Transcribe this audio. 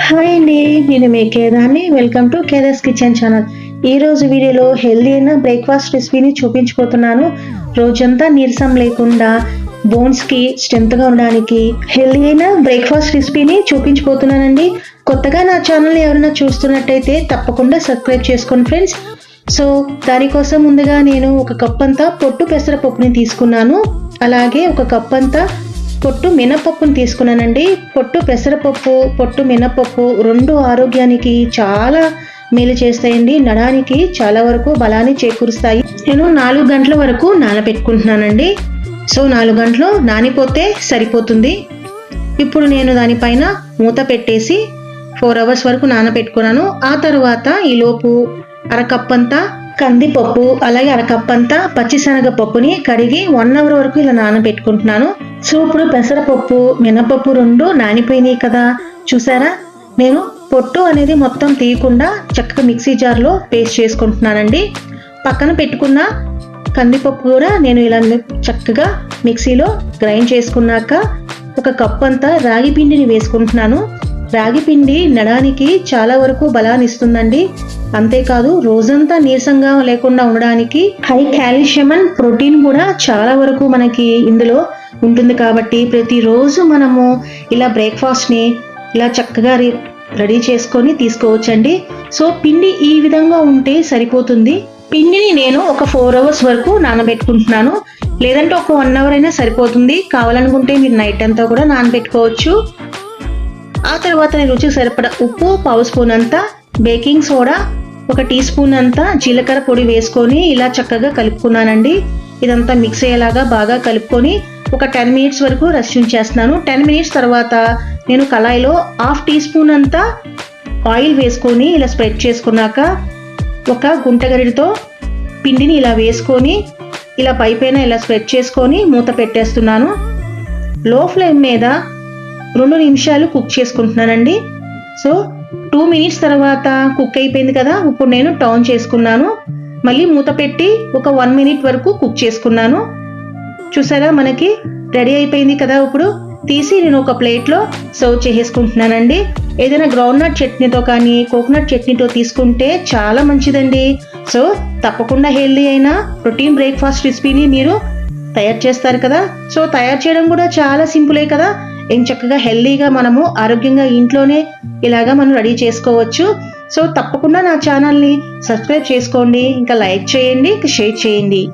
Hi అండి నేను మీ కేదాన్ని welcome to Keda's kitchen channel. ఈ రోజు వీడియోలో హెల్దీ అయిన బ్రేక్ఫాస్ట్ రెసిపీని చూపించబోతున్నాను. రోజంతా నీరసం లేకుండా బోన్స్కి స్ట్రెంత్గా ఉండడానికి హెల్దీ అయిన బ్రేక్ఫాస్ట్ రెసిపీని చూపించబోతున్నానండి. కొత్తగా నా ఛానల్ ఎవరైనా చూస్తున్నట్టయితే తప్పకుండా సబ్స్క్రైబ్ చేసుకోండి ఫ్రెండ్స్. సో దానికోసం ముందుగా నేను ఒక కప్ అంతా పొట్టు పెసరపప్పుని తీసుకున్నాను. అలాగే ఒక కప్ అంతా పొట్టు మినపప్పును తీసుకున్నానండి. పొట్టు పెసరపప్పు పొట్టు మినపప్పు రెండు ఆరోగ్యానికి చాలా మేలు చేస్తాయండి. నడానికి చాలా వరకు బలాన్ని చేకూరుస్తాయి. నేను నాలుగు గంటల వరకు నానబెట్టుకుంటున్నానండి. సో నాలుగు గంటలు నానిపోతే సరిపోతుంది. ఇప్పుడు నేను దానిపైన మూత పెట్టేసి ఫోర్ అవర్స్ వరకు నానబెట్టుకున్నాను. ఆ తర్వాత ఈలోపు అరకప్పంతా కందిపప్పు అలాగే అరకప్ అంతా పచ్చిశనగ పప్పుని కడిగి వన్ అవర్ వరకు ఇలా నానబెట్టుకుంటున్నాను. సో ఇప్పుడు పెసరపప్పు మినపప్పు రెండు నానిపోయినాయి కదా. చూసారా? నేను పొట్టు అనేది మొత్తం తీయకుండా చక్కగా మిక్సీ జార్లో పేస్ట్ చేసుకుంటున్నానండి. పక్కన పెట్టుకున్న కందిపప్పు కూడా నేను ఇలా చక్కగా మిక్సీలో గ్రైండ్ చేసుకున్నాక ఒక కప్ అంతా రాగి పిండిని వేసుకుంటున్నాను. రాగి పిండి నడానికి చాలా వరకు బలాన్ని ఇస్తుందండి. అంతేకాదు రోజంతా నీరసంగా లేకుండా ఉండడానికి హై కాల్షియం అండ్ ప్రోటీన్ కూడా చాలా వరకు మనకి ఇందులో ఉంటుంది కాబట్టి ప్రతిరోజు మనము ఇలా బ్రేక్ఫాస్ట్ని ఇలా చక్కగా రెడీ చేసుకొని తీసుకోవచ్చండి. సో పిండి ఈ విధంగా ఉంటే సరిపోతుంది. పిండిని నేను ఒక ఫోర్ అవర్స్ వరకు నానబెట్టుకుంటున్నాను. లేదంటే ఒక వన్ అవర్ అయినా సరిపోతుంది. కావాలనుకుంటే మీరు నైట్ అంతా కూడా నానబెట్టుకోవచ్చు. ఆ తర్వాత నేను రుచికి సరిపడా ఉప్పు పావు స్పూన్ అంతా బేకింగ్ సోడా ఒక టీ స్పూన్ అంతా జీలకర్ర పొడి వేసుకొని ఇలా చక్కగా కలుపుకున్నానండి. ఇదంతా మిక్స్ అయ్యేలాగా బాగా కలుపుకొని ఒక టెన్ మినిట్స్ వరకు రెస్ట్ ఉంచేస్తున్నాను టెన్ మినిట్స్ తర్వాత నేను కళాయిలో హాఫ్ టీ స్పూన్ అంతా ఆయిల్ వేసుకొని ఇలా స్ప్రెడ్ చేసుకున్నాక ఒక గుంటగరిడితో పిండిని ఇలా వేసుకొని ఇలా పైపైన ఇలా స్ప్రెడ్ చేసుకొని మూత పెట్టేస్తున్నాను. లో ఫ్లేమ్ మీద రెండు నిమిషాలు కుక్ చేసుకుంటున్నానండి. సో టూ మినిట్స్ తర్వాత కుక్ అయిపోయింది కదా ఇప్పుడు నేను టర్న్ చేసుకున్నాను. మళ్ళీ మూత పెట్టి ఒక వన్ మినిట్ వరకు కుక్ చేసుకున్నాను. చూసారా మనకి రెడీ అయిపోయింది కదా ఇప్పుడు. తీసి నేను ఒక ప్లేట్లో సర్వ్ చేసేసుకుంటున్నానండి. ఏదైనా గ్రౌండ్ నట్ చట్నీతో కానీ కోకోనట్ చట్నీతో తీసుకుంటే చాలా మంచిదండి. సో తప్పకుండా హెల్దీ అయిన ప్రోటీన్ బ్రేక్ఫాస్ట్ రెసిపీని మీరు తయారు చేస్తారు కదా? సో తయారు చేయడం కూడా చాలా సింపులే కదా? ఏం చక్కగా హెల్దీగా మనము ఆరోగ్యంగా ఇంట్లోనే ఇలాగా మనం రెడీ చేసుకోవచ్చు. సో తప్పకుండా నా ఛానల్ని సబ్స్క్రైబ్ చేసుకోండి ఇంకా లైక్ చేయండి ఇంకా షేర్ చేయండి.